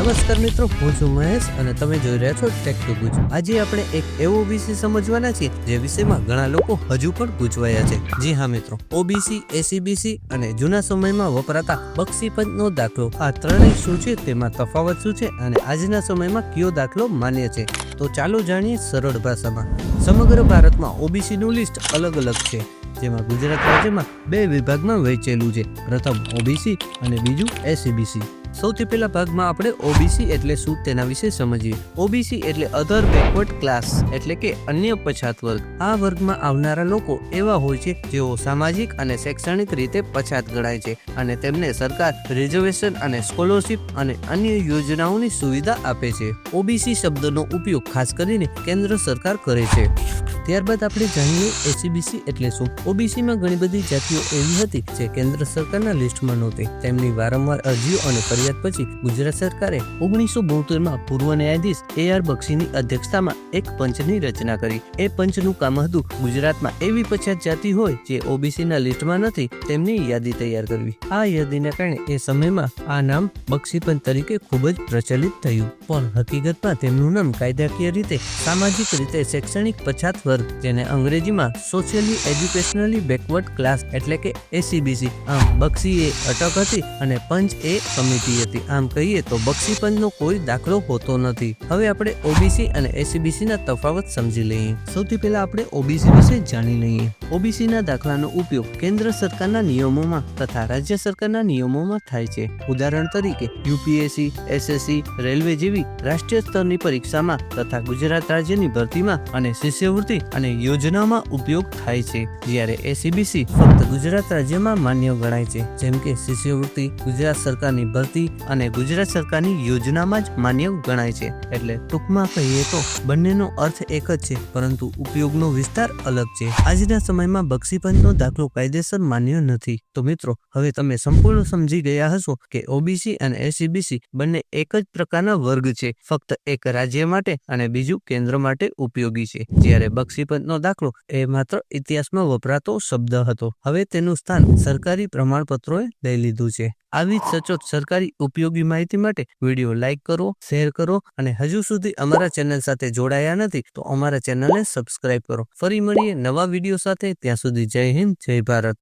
નમસ્કાર મિત્રો, હું છું મહેશ અને તમે જોઈ રહ્યા છો ટેક ટુ ગુજ આજે આપણે એક એવો વિષય સમજવાના છીએ જે વિષયમાં ઘણા લોકો હજુ પણ ગૂંચવાયા છે. જી હા મિત્રો ઓબીસી એસીબીસી અને જૂના સમયમાં વપરાતા બક્ષીપંચનો દાખલો. આ ત્રણેય શું છે, તેમાં તફાવત શું છે અને આજના સમયમાં કયો દાખલો માન્ય છે? તો ચાલો જાણીએ સરળ ભાષામાં. સમગ્ર ભારતમાં ઓબીસી નું લિસ્ટ અલગ અલગ છે, જેમાં ગુજરાત રાજ્યમાં બે વિભાગમાં વહેંચેલું છે. પ્રથમ ઓબીસી અને બીજું એસીબીસી સૌથી પહેલા ભાગમાં આપણે ઓબીસી એટલે શું તેના વિશે સમજીએ. ઓબીસી એટલે અધર બેકવર્ડ ક્લાસ એટલે કે અન્ય પછાત વર્ગ. આ વર્ગમાં આવનારા લોકો એવા હોય છે જેઓ સામાજિક અને શૈક્ષણિક રીતે પછાત ગણાય છે અને તેમને સરકાર રિઝર્વેશન અને સ્કોલરશિપ અને અન્ય યોજનાઓની સુવિધા આપે છે. ઓબીસી શબ્દનો ઉપયોગ ખાસ કરીને કેન્દ્ર સરકાર કરે છે. ત્યારબાદ આપણે જાણીએ એસીબીસી એટલે શું. ઓબીસીમાં ઘણી બધી જાતિઓ એવી હતી જે કેન્દ્ર સરકારના લિસ્ટમાં નહોતી. તેમની વારંવાર અરજીઓ અને ફરિયાદ પછી ગુજરાત સરકારે ઓગણીસો બોતેરમાં પૂર્વ ન્યાયાધીશ એ આર બક્ષીની અધ્યક્ષતામાં એક પંચની રચના કરી. એ પંચનું કામ હતું ગુજરાતમાં એવી પછાત જાતિ હોય જે ઓબીસીના લિસ્ટમાં નથી તેમની યાદી તૈયાર કરવી. આ યાદીને કારણે એ સમયમાં આ નામ બક્ષીપંચ તરીકે ખૂબ જ પ્રચલિત થયું. પણ હકીકતમાં તેમનું નામ કાયદાકીય રીતે, સામાજિક રીતે, શૈક્ષણિક પછાત વર્ગ, જેને અંગ્રેજીમાં સોશિયલી એજ્યુકેશનલી બેકવર્ડ ક્લાસ એટલે કે એસીબીસી આમ બક્ષી એ અટક હતી અને પંચ એ સમિતિ હતી. આમ કહીએ તો બક્ષીપંચનો કોઈ દાખલો હોતો નથી. હવે આપણે ઓબીસી અને એસીબીસી ના તફાવત સમજી લઈએ. સૌથી પહેલા આપણે ઓબીસી વિશે જાણી લઈએ. ઓબીસી ના દાખલાનો ઉપયોગ કેન્દ્ર સરકારના નિયમોમાં તથા રાજ્ય સરકારના નિયમોમાં થાય છે. ઉદાહરણ તરીકે, યુપીએસસી, એસએસસી, રેલવે જેવી રાષ્ટ્રીય સ્તરની પરીક્ષામાં તથા ગુજરાત રાજ્યની ભરતીમાં અને શિષ્યવૃત્તિ અને યોજનામાં ઉપયોગ થાય છે. જ્યારે એસીબીસી ફક્ત ગુજરાત રાજ્યમાં માન્ય ગણાય છે. જેમ કે શિષ્યવૃત્તિ ગુજરાત સરકારની ભરતી અને ગુજરાત સરકારની યોજનામાં જ માન્ય ગણાય છે. એટલે ટૂંકમાં કહીએ તો બંનેનો અર્થ એક જ છે, પરંતુ ઉપયોગનો વિસ્તાર અલગ છે. આજના સમયમાં બક્ષીપંચનો દાખલો કાયદેસર માન્ય નથી. તો મિત્રો, હવે તમે સંપૂર્ણ સમજી ગયા હશો કે ઓબીસી અને એસીબીસી બંને એક જ પ્રકારના વર્ગ છે, ફક્ત એક રાજ્ય માટે અને બીજું કેન્દ્ર માટે ઉપયોગી છે. જ્યારે બક્ષીપંચનો દાખલો એ માત્ર ઇતિહાસમાં વપરાતો શબ્દ હતો. હવે તેનું સ્થાન સરકારી પ્રમાણપત્રોએ લઈ લીધું છે. આવી જ સચોટ સરકારી ઉપયોગી માહિતી માટે વીડિયો લાઈક કરો, શેર કરો અને હજુ સુધી અમારા ચેનલ સાથે જોડાયા નથી તો અમારા ચેનલને સબસ્ક્રાઇબ કરો. ફરી મળીએ નવા વીડિયો સાથે. ત્યાં સુધી જય હિન્દ, જય ભારત.